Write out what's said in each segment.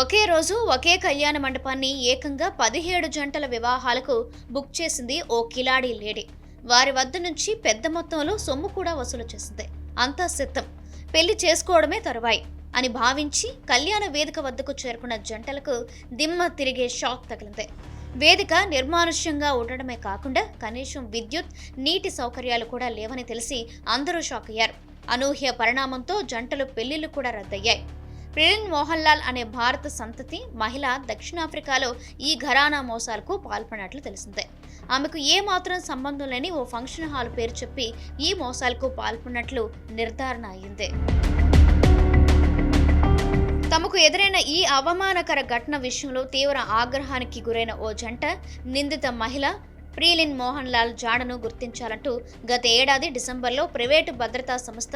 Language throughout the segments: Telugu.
ఒకే రోజు ఒకే కళ్యాణ మండపాన్ని ఏకంగా పదిహేడు జంటల వివాహాలకు బుక్ చేసింది ఓ కిలాడి లేడీ. వారి వద్ద నుంచి పెద్ద మొత్తంలో సొమ్ము కూడా వసూలు చేసింది. అంతా సిద్ధం. పెళ్ళి చేసుకోవడమే తరువాయి అని భావించి కళ్యాణ వేదిక వద్దకు చేరుకున్న జంటలకు దిమ్మ తిరిగే షాక్ తగిలింది. వేదిక నిర్మానుష్యంగా ఉండడమే కాకుండా కనీసం విద్యుత్ నీటి సౌకర్యాలు కూడా లేవని తెలిసి అందరూ షాక్ అయ్యారు. అనూహ్య పరిణామంతో జంటలు పెళ్ళిళ్ళు కూడా రద్దయ్యాయి. ప్రిలిన్ మోహన్ లాల్ అనే భారత సంతతి మహిళ దక్షిణాఫ్రికాలో ఈ ఘరానా మోసాలకు పాల్పడినట్లు తెలిసిందే. ఆమెకు ఏ మాత్రం సంబంధం లేని ఓ ఫంక్షన్ హాల్ పేరు చెప్పి ఈ మోసాలకు పాల్పడినట్లు నిర్ధారణ అయింది తమకు ఎదురైన ఈ అవమానకర ఘటన విషయంలో తీవ్ర ఆగ్రహానికి గురైన ఓ జంట నిందిత మహిళ ప్రీలిన్ మోహన్ లాల్ జాడను గుర్తించాలంటూ గత ఏడాది డిసెంబర్లో ప్రైవేటు భద్రతా సంస్థ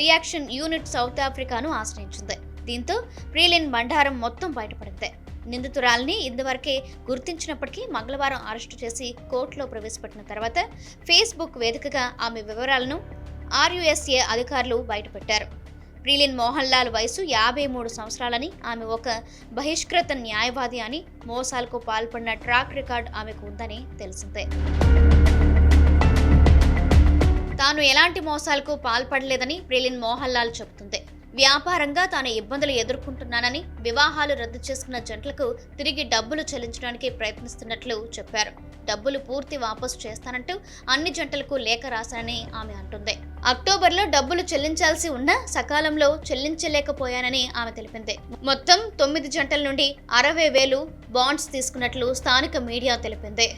రియాక్షన్ యూనిట్ సౌత్ ఆఫ్రికాను ఆశ్రయించింది. దీంతో ప్రీలిన్ బండారం మొత్తం బయటపడింది. నిందితురాల్ని ఇంతవరకే గుర్తించినప్పటికీ మంగళవారం అరెస్టు చేసి కోర్టులో ప్రవేశపెట్టిన తర్వాత ఫేస్బుక్ వేదికగా ఆమె వివరాలను ఆర్యుఎస్ఏ అధికారులు బయటపెట్టారు. ప్రీలిన్ మోహన్ లాల్ వయసు యాభై మూడు సంవత్సరాలని ఆమె ఒక బహిష్కృత న్యాయవాది అని మోసాలకు పాల్పడిన ట్రాక్ రికార్డ్ ఆమెకు ఉందని తెలిసిందే. తాను ఎలాంటి మోసాలకు పాల్పడలేదని ప్రిలిన్ మోహన్ లాల్ చెబుతుంది వ్యాపారంగా తాను ఇబ్బందులు ఎదుర్కొంటున్నానని వివాహాలు రద్దు చేసుకున్న జంటలకు తిరిగి డబ్బులు చెల్లించడానికి ప్రయత్నిస్తున్నట్లు చెప్పారు. డబ్బులు పూర్తి వాపసు చేస్తానంటూ అన్ని జంటలకు లేఖ రాశానని ఆమె అంటుంది. అక్టోబర్లో డబ్బులు చెల్లించాల్సి ఉన్నా సకాలంలో చెల్లించలేకపోయానని ఆమె తెలిపింది. మొత్తం తొమ్మిది జంటల నుండి అరవై వేలు బాండ్స్ తీసుకున్నట్లు స్థానిక మీడియా తెలిపింది.